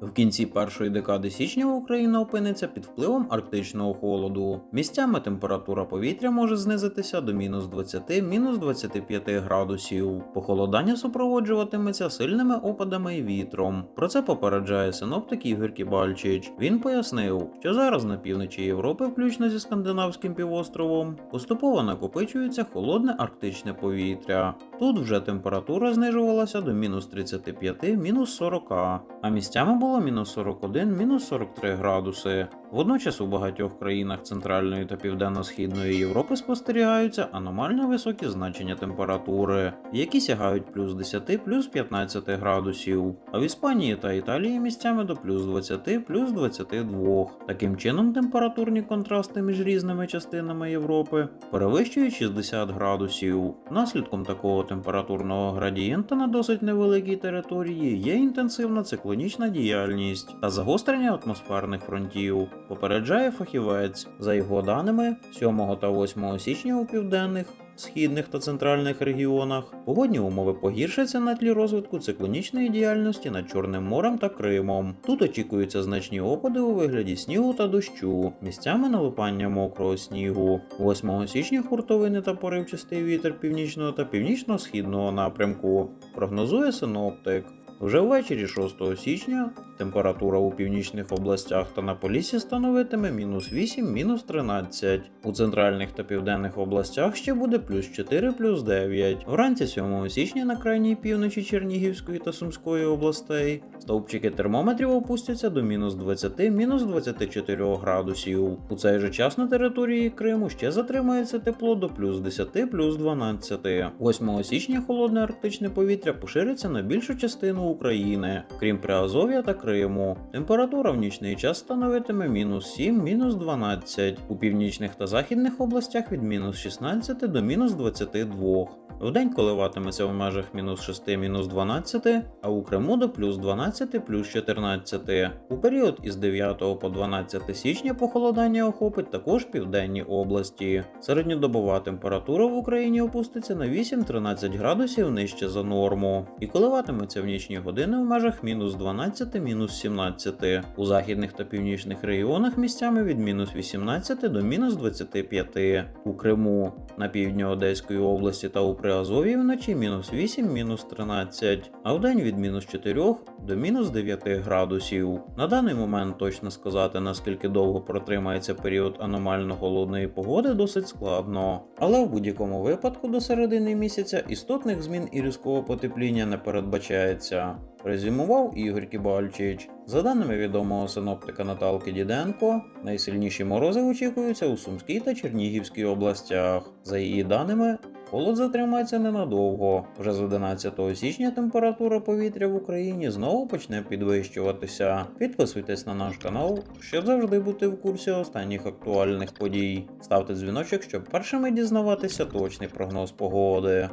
В кінці першої декади січня Україна опиниться під впливом арктичного холоду. Місцями температура повітря може знизитися до мінус 20 мінус 25 градусів. Похолодання супроводжуватиметься сильними опадами і вітром. Про це попереджає синоптик Ігор Кібальчич. Він пояснив, що зараз на півночі Європи, включно зі скандинавським півостровом, поступово накопичується холодне арктичне повітря. Тут вже температура знижувалася до мінус 35, мінус 40, а місцями було мінус 41, мінус 43 градуси. Водночас у багатьох країнах Центральної та Південно-Східної Європи спостерігаються аномально високі значення температури, які сягають плюс 10, плюс 15 градусів, а в Іспанії та Італії місцями до плюс 20, плюс 22. Таким чином температурні контрасти між різними частинами Європи перевищують 60 градусів. Наслідком такого температурного градієнта на досить невеликій території є інтенсивна циклонічна діяльність та загострення атмосферних фронтів. Попереджає фахівець. За його даними, 7 та 8 січня у південних, східних та центральних регіонах погодні умови погіршаться на тлі розвитку циклонічної діяльності над Чорним морем та Кримом. Тут очікуються значні опади у вигляді снігу та дощу, місцями налипання мокрого снігу. 8 січня хуртовини та поривчастий вітер північного та північно-східного напрямку. Прогнозує синоптик. Вже ввечері 6 січня температура у північних областях та на Поліссі становитиме мінус 8, мінус 13. У центральних та південних областях ще буде плюс 4, плюс 9. Вранці 7 січня на крайній півночі Чернігівської та Сумської областей стовпчики термометрів опустяться до мінус 20, мінус 24 градусів. У цей же час на території Криму ще затримається тепло до плюс 10, плюс 12. 8 січня холодне арктичне повітря пошириться на більшу частину України, крім Приазов'я та Криму. Температура в нічний час становитиме мінус 7, мінус 12. У північних та західних областях від мінус 16 до мінус 22. Вдень коливатиметься в межах мінус 6, мінус 12, а у Криму до плюс 12, плюс 14. У період із 9 по 12 січня похолодання охопить також південні області. Середньодобова температура в Україні опуститься на 8-13 градусів нижче за норму і коливатиметься в нічні години в межах мінус 12, мінус 17. У західних та північних регіонах місцями від мінус 18 до мінус 25. У Криму, на півдні Одеської області та у Приазов'ї вночі мінус 8, мінус 13, а вдень від мінус 4 до мінус 9 градусів. На даний момент точно сказати, наскільки довго протримається період аномально холодної погоди, досить складно. Але в будь-якому випадку до середини місяця істотних змін і різкого потепління не передбачається. Резюмував Ігор Кібальчич. За даними відомого синоптика Наталки Діденко, найсильніші морози очікуються у Сумській та Чернігівській областях. За її даними, холод затримається ненадовго. Вже з 11 січня температура повітря в Україні знову почне підвищуватися. Підписуйтесь на наш канал, щоб завжди бути в курсі останніх актуальних подій. Ставте дзвіночок, щоб першими дізнаватися точний прогноз погоди.